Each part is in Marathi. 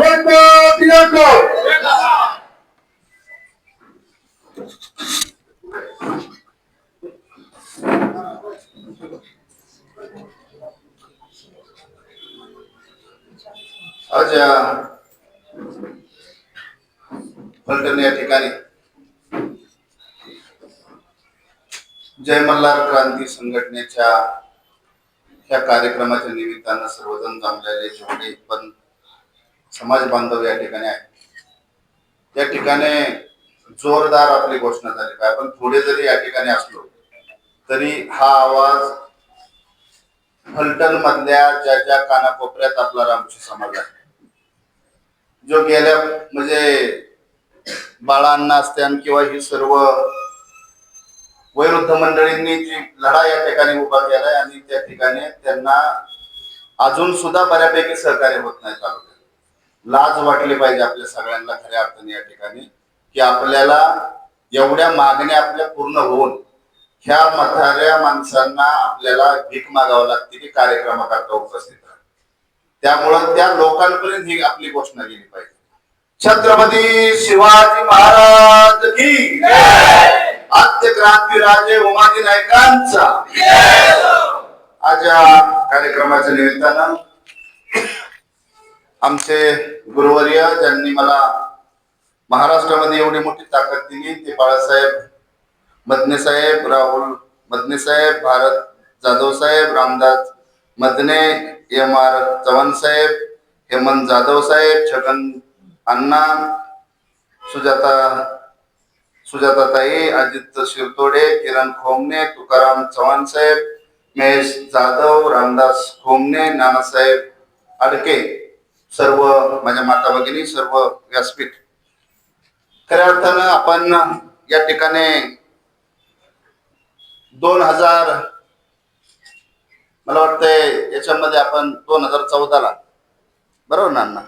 गणपती बाप्पा आज या फलटण या ठिकाणी जय मल्हार क्रांती संघटनेच्या ह्या कार्यक्रमाच्या निमित्तानं सर्वजण जमलेले जेवढे पण समाज बांधव या ठिकाणी आहेत. त्या ठिकाणी जोरदार आपली घोषणा झाली. पाहिजे आपण थोडे जरी या ठिकाणी असलो तरी हा आवाज फलटण मधल्या ज्या ज्या कानाकोपऱ्यात आपला रामकृष्ण समाज आहे. जो गेल्या म्हणजे बाळांना असत्यान किंवा ही सर्व वैरुद्ध मंडळींनी जी लढा या ठिकाणी उभा केलाय आणि त्या ठिकाणी त्यांना अजून सुद्धा बऱ्यापैकी सहकार्य होत नाही चालू लाज वाटली पाहिजे आपल्या सगळ्यांना खऱ्या अर्थाने या ठिकाणी की आपल्याला एवढ्या मागण्या आपल्या पूर्ण होऊन ह्या म्हाताऱ्या माणसांना आपल्याला भीक मागावं लागते की कार्यक्रमाकरता उपस्थित त्यामुळं त्या लोकांपर्यंत ही आपली घोषणा गेली पाहिजे. छत्रपती शिवाजी महाराज की आद्य क्रांती राजे उमाजी नायकांचा आज या कार्यक्रमाच्या निमित्तानं आमचे गुरुवर्य ज्यांनी मला महाराष्ट्रामध्ये एवढी मोठी ताकद दिली ते बाळासाहेब मदने साहेब राहुल मदने साहेब भारत जाधव साहेब रामदास मदने एम आर चव्हाण साहेब हेमंत जाधव साहेब छगन अण्णा सुजाता सुजाताताई अजित शिरतोडे किरण खोमने तुकाराम चव्हाण साहेब महेश जाधव रामदास खोमने नानासाहेब अडके सर्व माझ्या माता भगिनी सर्व व्यासपीठ. खऱ्या अर्थानं आपण या ठिकाणी दोन हजार मला वाटतंय याच्यामध्ये आपण दोन हजार चौदाला. बरोबर ना अण्णा?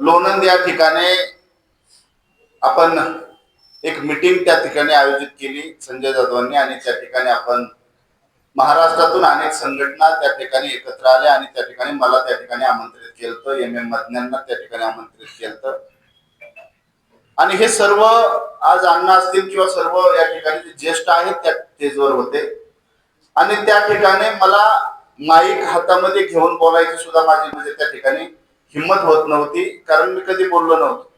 लोणंद या ठिकाणी आपण एक मीटिंग त्या ठिकाणी आयोजित केली संजय जाधवांनी आणि त्या ठिकाणी आपण महाराष्ट्रातून अनेक संघटना त्या ठिकाणी एकत्र आल्या आणि त्या ठिकाणी मला त्या ठिकाणी आमंत्रित केलं एम एम मधन्यांना त्या ठिकाणी आमंत्रित केलं आणि हे सर्व आज अण्णा असतील किंवा सर्व या ठिकाणी जे ज्येष्ठ आहेत त्या स्टेजवर होते. आणि त्या ठिकाणी मला माईक हातामध्ये घेऊन बोलायची सुद्धा माझी म्हणजे त्या ठिकाणी हिंमत होत नव्हती कारण मी कधी बोललो नव्हतो.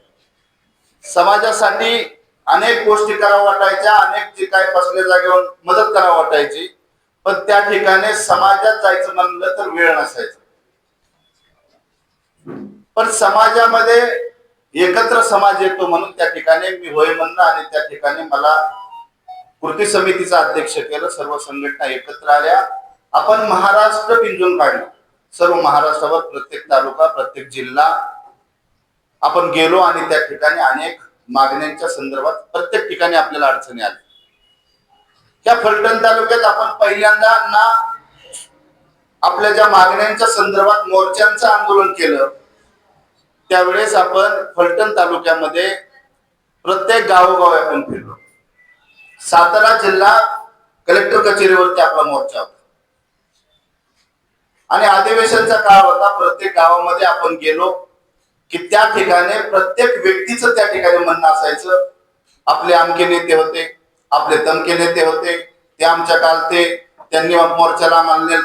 समाजासाठी अनेक गोष्टी करावं वाटायच्या अनेक जे काय बसल्या जागेवर मदत करावं वाटायची. पण त्या ठिकाणी समाजात जायचं म्हणलं तर वेळ नसायचं. पण समाजामध्ये एकत्र समाज येतो म्हणून त्या ठिकाणी मी होय म्हणणं आणि त्या ठिकाणी मला कृती समितीचा अध्यक्ष केलं सर्व संघटना एकत्र आल्या. आपण महाराष्ट्र पिंजून काढलं. सर्व महाराष्ट्रावर प्रत्येक तालुका प्रत्येक जिल्हा आपण गेलो आणि त्या ठिकाणी अनेक मागण्यांच्या संदर्भात प्रत्येक ठिकाणी आपल्याला अडचणी आल्या. त्या फलटण तालुक्यात आपण पहिल्यांदा ना आपल्या ज्या मागण्यांच्या संदर्भात मोर्चांचं आंदोलन केलं त्यावेळेस आपण फलटण तालुक्यामध्ये प्रत्येक गावोगाव आपण फिरलो. सातारा जिल्हा कलेक्टर कचेरीवरती आपला मोर्चा होता. आणि अधिवेशनचा काळ होता प्रत्येक गावामध्ये आपण गेलो की त्या ठिकाणी प्रत्येक व्यक्तीचं त्या ठिकाणी म्हणणं असायचं. आपले आमके नेते होते आपले दमके नेते होते ते आमच्या कालते त्यांनी मोर्चाला आम्हाला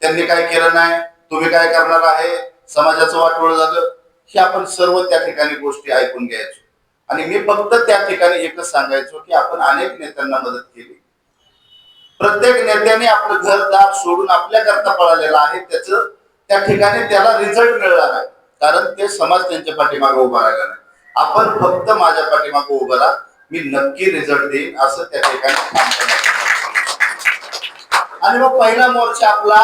त्यांनी काय केलं नाही तुम्ही काय करणार आहे? समाजाचं वाटोळ झालं. हे आपण सर्व त्या ठिकाणी गोष्टी ऐकून घ्यायचो. आणि मी फक्त त्या ठिकाणी एकच सांगायचो की आपण अनेक नेत्यांना मदत केली. प्रत्येक नेत्याने आपलं घरदार सोडून आपल्या करता पळालेला आहे त्याच त्या ठिकाणी त्याला रिझल्ट मिळणार नाही कारण ते समाज त्यांच्या पाठीमागे उभा राहिला नाही. आपण फक्त माझ्या पाठीमागे उभा राहा. मी नक्की रिझल्ट देईन असं त्या ठिकाणी आणि मग पहिला मोर्चा आपला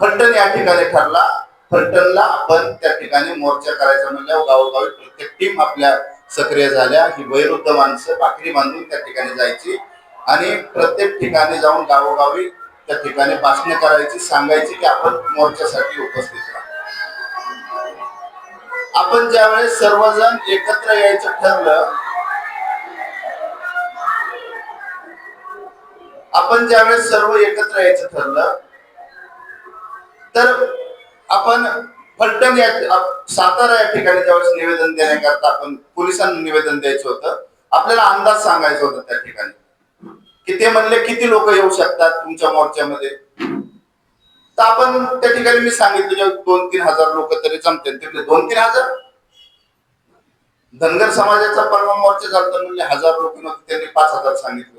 फलटण या ठिकाणी ठरला. फलटणला आपण त्या ठिकाणी मोर्चा करायचा म्हणल्यावर गावोगावी प्रत्येक टीम आपल्या सक्रिय झाल्या. ही वयोवृद्ध माणसं पाकडी बांधून त्या ठिकाणी जायची. आणि प्रत्येक ठिकाणी जाऊन गावोगावी त्या ठिकाणी भाषणे करायची सांगायची की आपण मोर्चासाठी उपस्थित राहा. आपण ज्यावेळेस सर्वजण एकत्र यायचं ठरलं आपण ज्यावेळेस सर्व एकत्र यायचं ठरलं तर आपण फलटण या सातारा या ठिकाणी ज्यावेळेस निवेदन देण्याकरता आपण पोलिसांना निवेदन द्यायचं होतं आपल्याला अंदाज सांगायचा होता त्या ठिकाणी. की ते म्हणले किती लोक येऊ शकतात तुमच्या मोर्चामध्ये? तर आपण त्या ठिकाणी मी सांगितलं दोन तीन हजार लोक तरी जमतील. ते दोन तीन हजार? धनगर समाजाचा परवा मोर्चा झाला म्हणजे हजार लोक नव्हते त्यांनी पाच हजार सांगितले.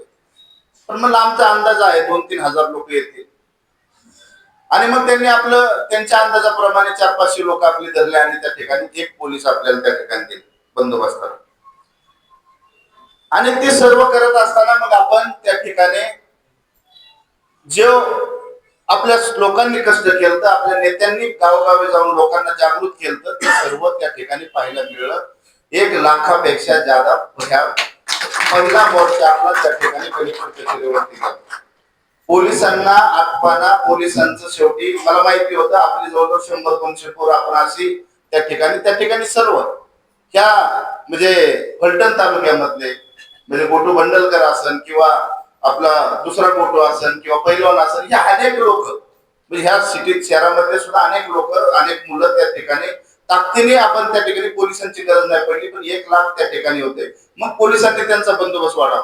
पण मग आमचा अंदाज आहे दोन तीन हजार लोक येतील. आणि मग त्यांनी आपलं त्यांच्या अंदाजाप्रमाणे चार पाचशे लोक आपले धरले आणि त्या ठिकाणी एक पोलीस आपल्याला त्या ठिकाणी दिले बंदोबस्ताला आणि ते सर्व करत असताना मग आपण त्या ठिकाणी जे आपल्या लोकांनी कष्ट केलं आपल्या नेत्यांनी गावोगावी जाऊन लोकांना जागृत केलं ते सर्व त्या ठिकाणी पाहायला मिळलं. एक लाखापेक्षा जादा पहिला मोर्चा आपला त्या ठिकाणी कलेक्टर दिला पोलिसांना आत्माना पोलिसांचं शेवटी मला माहिती होतं आपली जवळजवळ शंभर दोनशे पोर आपण अशी त्या ठिकाणी त्या ठिकाणी सर्व. ह्या म्हणजे फलटण तालुक्यामधले म्हणजे गोटू बंडलकर असन किंवा आपला दुसरा गोटू असन किंवा पैलवान असन ह्या अनेक लोक म्हणजे ह्या सिटीत शहरामध्ये सुद्धा अनेक लोक अनेक मुलं त्या ठिकाणी ताकदीने आपण त्या ठिकाणी पोलिसांची गरज नाही पडली पण एक लाख त्या ठिकाणी होते. मग पोलिसांनी त्यांचा बंदोबस्त वाढावा.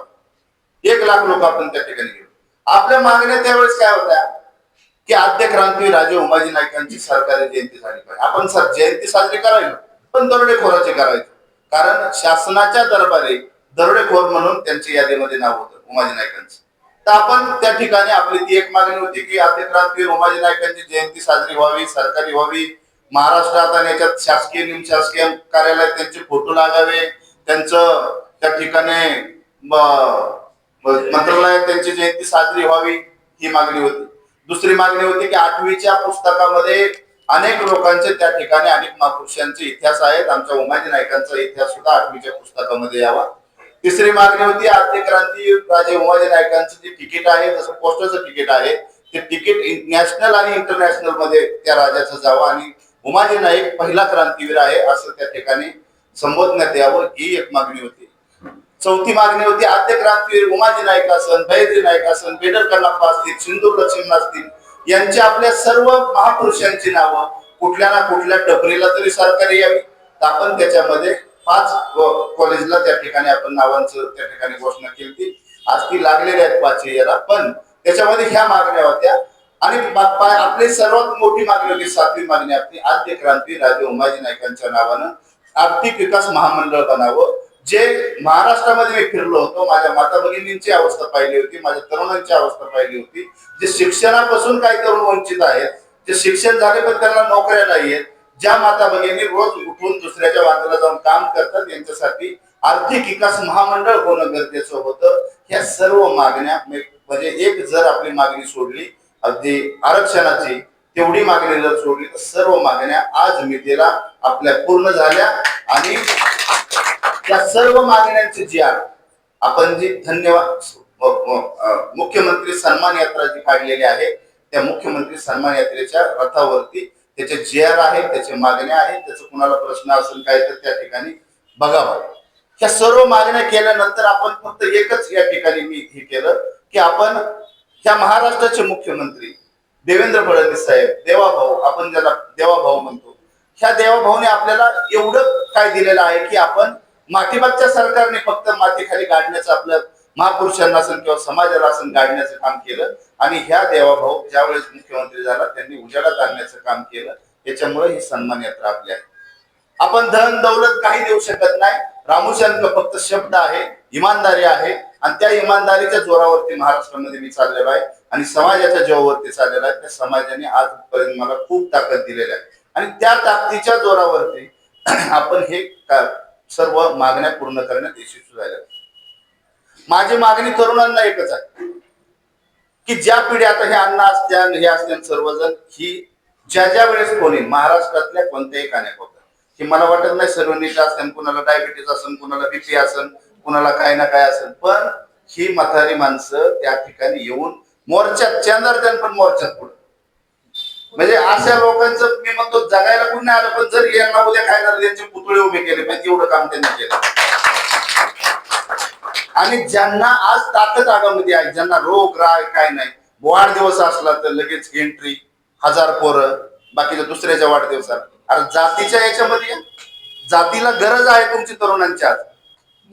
एक लाख लोक आपण त्या ठिकाणी घेऊ आपल्या मागण्या त्यावेळेस काय होत्या? की आद्य क्रांती राजे उमाजी नाईकांची सरकारी जयंती झाली पाहिजे. आपण सर जयंती साजरी करायला पण दरोडेखोराची करायचो. कारण शासनाच्या दरबारी दरोडेखोर म्हणून त्यांच्या यादीमध्ये नाव होतं उमाजी नाईकांचं. तर आपण त्या ठिकाणी आपली ती एक मागणी होती की आद्य क्रांती उमाजी नाईकांची जयंती साजरी व्हावी सरकारी व्हावी. महाराष्ट्रात आणि याच्यात शासकीय निमशासकीय कार्यालयात त्यांचे फोटो लागावे. त्यांचं त्या ठिकाणी मंत्रालयात त्यांची जयंती साजरी व्हावी ही मागणी होती. दुसरी मागणी होती की आठवीच्या पुस्तकामध्ये अनेक लोकांचे त्या ठिकाणी अनेक महापुरुषांचे इतिहास आहेत. आमच्या उमाजी नायकांचा इतिहास सुद्धा आठवीच्या पुस्तकामध्ये यावा. तिसरी मागणी होती आर्थिक क्रांती राजे उमाजी नायकांचं जे तिकीट आहे जसं पोस्टरचं तिकीट आहे ते तिकीट नॅशनल आणि इंटरनॅशनलमध्ये त्या राजाचं जावं आणि उमाजी नाईक पहिला क्रांतीवीर आहे असं त्या ठिकाणी संबोधण्यात यावं ही एक मागणी होती. चौथी मागणी होती आद्य क्रांतीवीर उमाजी नाईक असन भैरजी नाईक असन बेडर कल्लाप्पा असतील सिंदूर लक्ष्मण असतील यांची आपल्या सर्व महापुरुषांची नावं कुठल्या ना कुठल्या टपरीला तरी सरकारी यावी. तर आपण त्याच्यामध्ये पाच कॉलेजला त्या ठिकाणी आपण नावांचं त्या ठिकाणी घोषणा केली होती. आज ती लागलेली आहेत पाच याला पण त्याच्यामध्ये ह्या मागण्या होत्या आणि आपली सर्वात मोठी मागणी होती सातवी मागणी. आपली आद्य क्रांती राजे उमाजी नाईकांच्या नावानं आर्थिक विकास महामंडळ बनावं. जे महाराष्ट्रामध्ये मी फिरलो होतो माझ्या माता भगिनींची अवस्था पाहिली होती माझ्या तरुणांची अवस्था पाहिली होती. जे शिक्षणापासून काही तरुण वंचित आहेत जे शिक्षण झाले पण त्यांना नोकऱ्या नाहीयेत ज्या माता भगिनी रोज उठून दुसऱ्याच्या बाजूला जाऊन काम करतात यांच्यासाठी आर्थिक विकास महामंडळ होणं गरजेचं होतं. ह्या सर्व मागण्या म्हणजे एक जर आपली मागणी सोडली अगदी आरक्षणाची तेवढी मागणी जर सोडली तर सर्व मागण्या आज मितीला आपल्या पूर्ण झाल्या आणि त्या सर्व मागण्यांचे जी आहे आपण जी धन्यवाद मुख्यमंत्री सन्मान यात्रा जी काढलेली आहे त्या मुख्यमंत्री सन्मान यात्रेच्या रथावरती त्याचे जे आर आहे त्याचे मागण्या आहेत त्याचा कुणाला प्रश्न असेल काय तर त्या ठिकाणी बघावा. ह्या सर्व मागण्या केल्यानंतर आपण फक्त एकच या ठिकाणी मी हे केलं की आपण ह्या महाराष्ट्राचे मुख्यमंत्री देवेंद्र फडणवीस साहेब देवाभाऊ आपण ज्याला देवाभाऊ म्हणतो ह्या देवाभाऊने आपल्याला एवढं काय दिलेलं आहे की आपण मातीबागच्या सरकारने फक्त मातीखाली गाडण्याचं आपलं महापुरुषांना असेल किंवा समाजाला असेल गाडण्याचं काम केलं आणि ह्या देवाभाऊ ज्यावेळेस मुख्यमंत्री झाला त्यांनी उजाडात आणण्याचं काम केलं. याच्यामुळे ही सन्मान यात्रा आपली आहे. आपण धन दौलत काही देऊ शकत नाही. रामुशंक फक्त शब्द आहे इमानदारी आहे. आणि त्या इमानदारीच्या जोरावरती महाराष्ट्रामध्ये मी चाललेलो आहे आणि समाजाच्या जीवावरती चाललेला आहे. त्या समाजाने आजपर्यंत मला खूप ताकद दिलेली आहे. आणि त्या ताकदीच्या जोरावरती आपण हे सर्व मागण्या पूर्ण करण्यात यशस्वी झाल्या माझी मागणी तरुणांना एकच आहे की ज्या पिढी आता हे अन्न असत्या हे असत्या सर्वजण ही ज्या ज्या वेळेस कोणी महाराष्ट्रातल्या कोणत्याही कान्या होतात की मला वाटत नाही सर्व नीट असेल कुणाला डायबिटीस असेल कुणाला बीपी असेल कुणाला काय ना काय असेल. पण ही म्हातारी माणसं त्या ठिकाणी येऊन मोर्चात चंदर पण मोर्चात पुढे. म्हणजे अशा लोकांचं मी म्हणतो जगायला कोण नाही आलं पण जर यांना उद्या काय झालं त्यांचे पुतळे उभे केले पाहिजे एवढं काम त्यांनी केलं. आणि ज्यांना आज ताकद आगामध्ये आहे ज्यांना रोग राग काय नाही वाढदिवस असला तर लगेच एंट्री हजार पोरं बाकीच्या दुसऱ्याच्या वाढदिवसात. अरे जातीच्या याच्यामध्ये जातीला गरज आहे तुमची तरुणांच्या आज.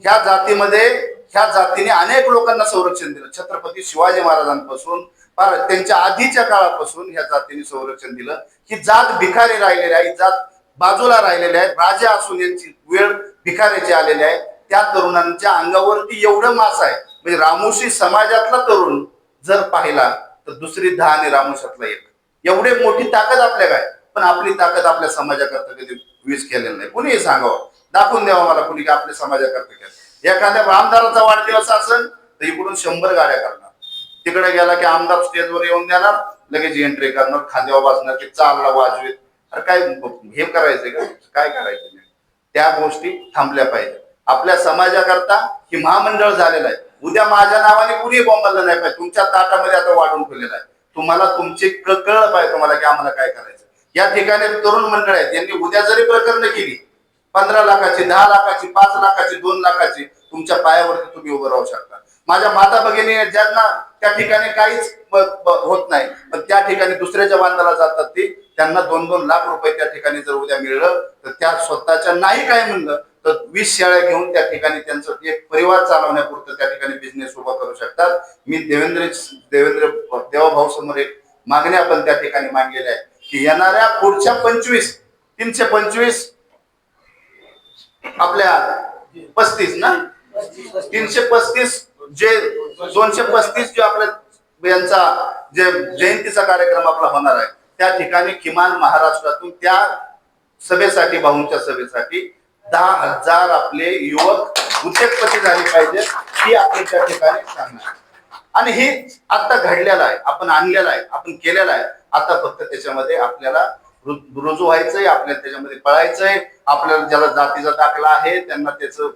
ह्या जातीमध्ये ह्या जातीने अनेक लोकांना संरक्षण दिलं. छत्रपती शिवाजी महाराजांपासून फार त्यांच्या आधीच्या काळापासून ह्या जातीने संरक्षण दिलं. ही जात भिकारी राहिलेली आहे जात बाजूला राहिलेली आहे. राजा असून यांची वेळ भिकाऱ्याची आलेली आहे. त्या तरुणांच्या अंगावरती एवढं मास आहे. म्हणजे रामोशी समाजातला तरुण जर पाहिला तर दुसरी दहा आणि रामोशातला एक. एवढे मोठी ताकद आपल्या काय पण आपली ताकद आपल्या समाजाकरता कधी वीज केलेली नाही. कुणीही सांगावं. दाखवून द्यावा मला कुणी की आपल्या समाजाकरता केलं. एखाद्या आमदाराचा वाढदिवस असेल तर इकडून शंभर गाड्या करणार. तिकडे गेला की आमदार स्टेजवर येऊन देणार लगेच एंट्री करणार खांद्यावर वाजणार की चालला वाजवेत अरे काय हे करायचंय का? काय करायचं नाही त्या गोष्टी थांबल्या पाहिजे. आपल्या समाजाकरता ही महामंडळ झालेलं आहे. उद्या माझ्या नावाने कुणी बोंबलं नाही पाहिजे. तुमच्या ताटामध्ये आता वाढून ठेवलेलं आहे. तुम्हाला तुमचे कळलं पाहिजे तुम्हाला की आम्हाला काय करायचं या ठिकाणी तरुण मंडळ आहेत. यांनी उद्या जरी प्रकरण केली पंधरा लाखाची दहा लाखाची पाच लाखाची दोन लाखाची तुमच्या पायावरती तुम्ही उभं राहू शकता. माझ्या माता भगिनी ज्यांना त्या ठिकाणी काहीच होत नाही. पण त्या ठिकाणी दुसऱ्याच्या बांधाला जातात ती. त्यांना दोन दोन लाख रुपये त्या ठिकाणी जर उद्या मिळलं तर त्या स्वतःच्या नाही काय म्हणलं तर वीस शाळा घेऊन त्या ठिकाणी त्यांचं एक परिवार चालवण्यापुरतं त्या ठिकाणी बिझनेस उभा करू शकतात. मी देवेंद्र देवेंद्र देवाभाऊ समोर एक मागणी आपण त्या ठिकाणी मांडलेल्या आहे की येणाऱ्या पुढच्या पंचवीस तीनशे पंचवीस आपल्या पस्तीस ना? तीनशे पस्तीस जे दोनशे पस्तीस जे आपल्या यांचा जे जयंतीचा कार्यक्रम आपला होणार आहे त्या ठिकाणी किमान महाराष्ट्रातून त्या सभेसाठी भाऊंच्या सभेसाठी दहा हजार आपले युवक उद्योगपती झाले पाहिजे ही आपली त्या ठिकाणी सांगणार आणि हे आता घडलेलं आहे आपण आणलेलं आहे आपण केलेलं आहे. आता फक्त त्याच्यामध्ये आपल्याला रुजू व्हायचंय आपल्याला त्याच्यामध्ये पळायचंय आपल्याला ज्याला जातीचा दाखला आहे त्यांना त्याचं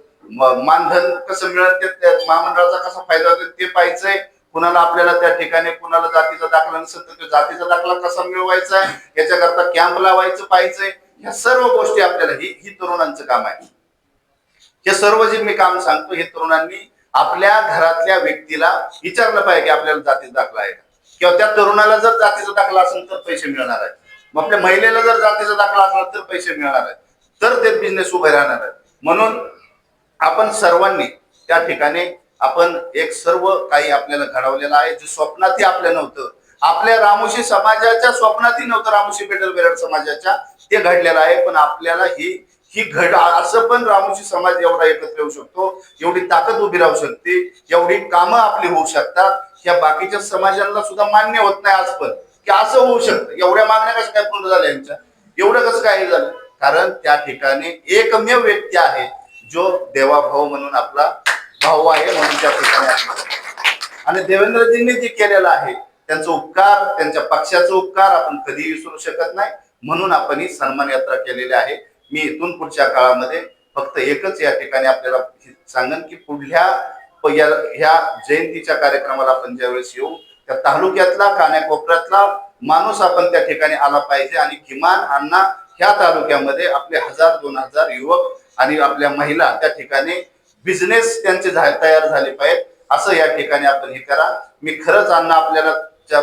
मानधन कसं मिळत ते महामंडळाचा कसा फायदा होतो ते पाहायचंय. कुणाला आपल्याला त्या ठिकाणी कुणाला जातीचा दाखला नसेल तर तो जातीचा दाखला कसा मिळवायचा आहे याच्याकरता कॅम्प लावायचं पाहिजे ह्या सर्व गोष्टी आपल्याला ही ही तरुणांचं काम आहे. हे सर्व जे मी काम सांगतो हे तरुणांनी आपल्या घरातल्या व्यक्तीला विचारलं पाहिजे की आपल्याला जातीचा दाखला आहे का? किंवा त्या तरुणाला जर जातीचा दाखला असेल तर पैसे मिळणार आहेत मग आपल्या महिलेला जर जातीचा दाखला असला तर पैसे मिळणार आहेत. तर ते बिझनेस उभे राहणार आहेत. म्हणून आपण सर्वांनी त्या ठिकाणी आपण एक सर्व काही आपल्याला घडवलेलं आहे जे स्वप्नातही आपल्या नव्हतं. आपल्या रामोशी समाजाच्या स्वप्नातही नव्हतं रामोशी पेटल बेरड समाजाच्या. ते घडलेलं आहे पण आपल्याला ही ही घड असं पण रामोशी समाज एवढा एकत्र येऊ शकतो. एवढी ताकद उभी राहू शकते. एवढी कामं आपली होऊ शकतात. ह्या बाकीच्या समाजांना सुद्धा मान्य होत नाही आज पण की असं होऊ शकतं. एवढ्या मागण्या कशा काय पूर्ण झाल्या यांच्या? एवढं कसं काय झालं? कारण त्या ठिकाणी एकमेव व्यक्ती आहे जो देवाभाऊ म्हणून आपला भाऊ आहे म्हणून त्या ठिकाणी आणि देवेंद्रजींनी जे केलेलं आहे त्यांचा उपकार त्यांच्या पक्षाचा उपकार आपण कधी विसरू शकत नाही. म्हणून आपण ही सन्मान यात्रा केलेली आहे. मी इथून पुढच्या काळामध्ये फक्त एकच या ठिकाणी आपल्याला सांगन की पुढल्या ह्या जयंतीच्या कार्यक्रमाला आपण ज्यावेळेस येऊ त्या तालुक्यातला कान्याकोपऱ्यातला माणूस आपण त्या ठिकाणी आला पाहिजे. आणि किमान अण्णा ह्या तालुक्यामध्ये आपले हजार दोन हजार युवक आणि आपल्या महिला त्या ठिकाणी बिझनेस त्यांचे झा- तयार झाले पाहिजेत. असं या ठिकाणी आपण हे करा. मी खरंच अण्णा आपल्याला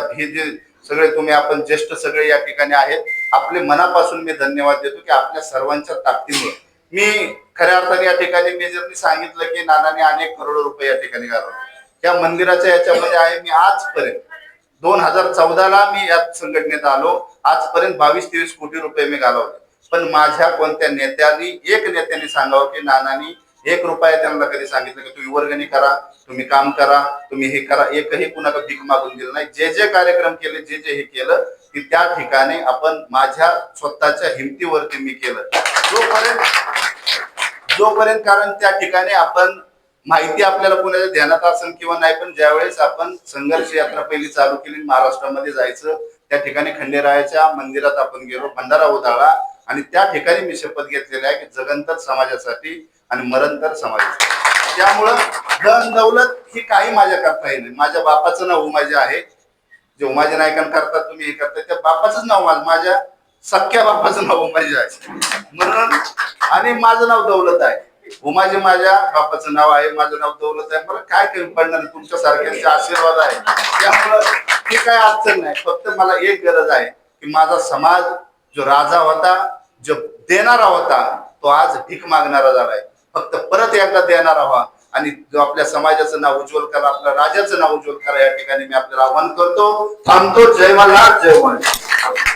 हे जे सगळे तुम्ही आपण ज्येष्ठ सगळे या ठिकाणी आहेत. आपले मनापासून मी धन्यवाद देतो की आपल्या सर्वांच्या ताकदीमुळे. मी खऱ्या अर्थाने या ठिकाणी मी जर मी सांगितलं की नानाने अनेक करोड रुपये या ठिकाणी घालवले. या मंदिराच्या याच्यामध्ये आहे. मी आजपर्यंत दोन हजार चौदाला मी या संघटनेत आलो. आजपर्यंत बावीस तेवीस कोटी रुपये मी घालवले. पण माझ्या कोणत्या नेत्यांनी एक नेत्याने सांगावं की नानानी एक रुपया त्यांना कधी सांगितलं की तुम्ही वर्गणी करा तुम्ही काम करा तुम्ही हे करा. एकही कुणाला भीक मागून दिलं नाही. जे जे कार्यक्रम केले जे जे हे केलं की त्या ठिकाणी आपण माझ्या स्वतःच्या हिमतीवरती मी केलं. जोपर्यंत जोपर्यंत कारण त्या ठिकाणी आपण माहिती आपल्याला कोणाच्या ध्यानात असेल किंवा नाही पण ज्यावेळेस आपण संघर्ष यात्रा पहिली चालू केली महाराष्ट्रामध्ये जायचं त्या ठिकाणी खंडेरायाच्या मंदिरात आपण गेलो भंडारा उधाळा आणि त्या ठिकाणी मी शपथ घेतलेली आहे की जगंतर समाजासाठी आणि मरणतर समाजासाठी. त्यामुळं धन दौलत ही काही माझ्या करता येईल माझ्या बापाचं नाव उमाजे आहे. जे नायकान नायकांकरता तुम्ही हे करता त्या बापाचंच नाव माझ्या सख्या बापाचं नाव उमाजी आहे. म्हणून आणि माझं नाव दौलत आहे. उमाजी माझ्या बापाचं नाव आहे माझं नाव दौलत आहे. मला काय कमी पडणार तुमच्या सारख्यांचे आशीर्वाद आहे. त्यामुळं ती काय अडचण नाही. फक्त मला एक गरज आहे की माझा समाज जो राजा होता जो देणारा होता तो आज भीक मागणारा झालाय. फक्त परत एकदा देणारा व्हा आणि जो आपल्या समाजाचं नाव उज्ज्वल करा आपल्या राजाचं नाव उज्ज्वल करा. या ठिकाणी मी आपल्याला आव्हान करतो. थांबतो. जय मल्हार जय मल्हार.